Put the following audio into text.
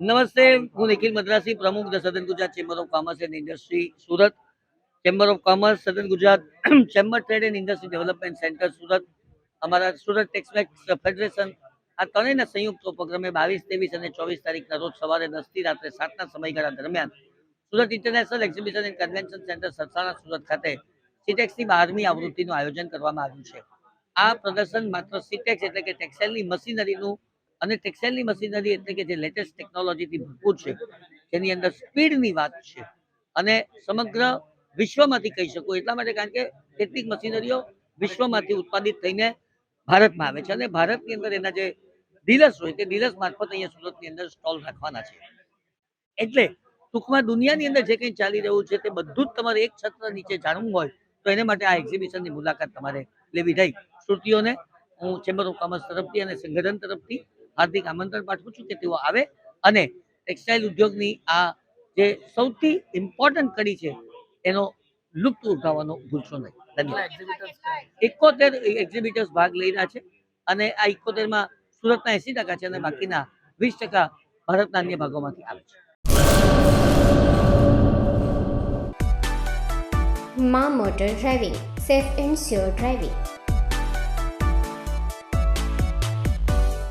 નમસ્તે, હું નિખિલ મદ્રાસી, પ્રમુખ the southern Gujarat chamber of commerce and industry, Surat. Chamber of commerce, southern Gujarat, chamber trade and industry development centre, Surat. અમારા Surat ટેક્સમેક્સ federation આ ત્રણેયના સંયુક્ત ઉપક્રમે બાવીસ, ત્રેવીસ અને ચોવીસ તારીખના રોજ સવારે દસથી રાત્રે સાતના સમયગાળા દરમિયાન Surat international exhibition and convention centre Sarsana, Surat ખાતે સિટેક્સની બારમી આવૃત્તિનું આયોજન કરવામાં આવ્યું છે. આ પ્રદર્શન માત્ર સિટેક્સ એટલે કે ટેક્સટાઇલની મશીનરીનું અને ટેક્સટાઇલની મશીનરી એટલે કે જે લેટેસ્ટ ટેકનોલોજીથી ભરપૂર છે, જેની અંદર સ્પીડની વાત છે. અને સમગ્ર વિશ્વમાંથી કહી શકું એટલા માટે કારણ કે કેટલીક મશીનરીઓ વિશ્વમાંથી ઉત્પાદિત થઈને ભારતમાં આવે છે અને ભારતની અંદર એના જે ડીલર્સ હોય તે ડીલર્સ મારફત અહીંયા સુરતની અંદર સ્ટોલ રાખવાના છે. એટલે ટૂંકમાં દુનિયાની અંદર જે કંઈ ચાલી રહ્યું છે તે બધું જ તમારે એક છત્ર નીચે જાણવું હોય તો એને માટે આ એક્ઝિબિશનની મુલાકાત તમારે લેવી થઈ શ્રુતિઓને હું ચેમ્બર ઓફ કોમર્સ તરફથી અને સંગઠન તરફથી હાર્દિક આમંત્રણ પાઠવું છું કે તેઓ આવે અને ટેક્સટાઇલ ઉદ્યોગની આ જે સૌથી ઇમ્પોર્ટન્ટ કડી છે, એનો લુપ્ત ઉઠાવવાનો ભૂલશો નહીં. ધન્યવાદ. એકોતેર એક્ઝિબિટર્સ ભાગ લઈ રહ્યા છે અને આ એકોતેરમાં સુરતના એસી ટકા છે અને બાકીના વીસ ટકા ભારતના અન્ય ભાગોમાંથી આવે છે. Maa motor driving, safe and sure driving.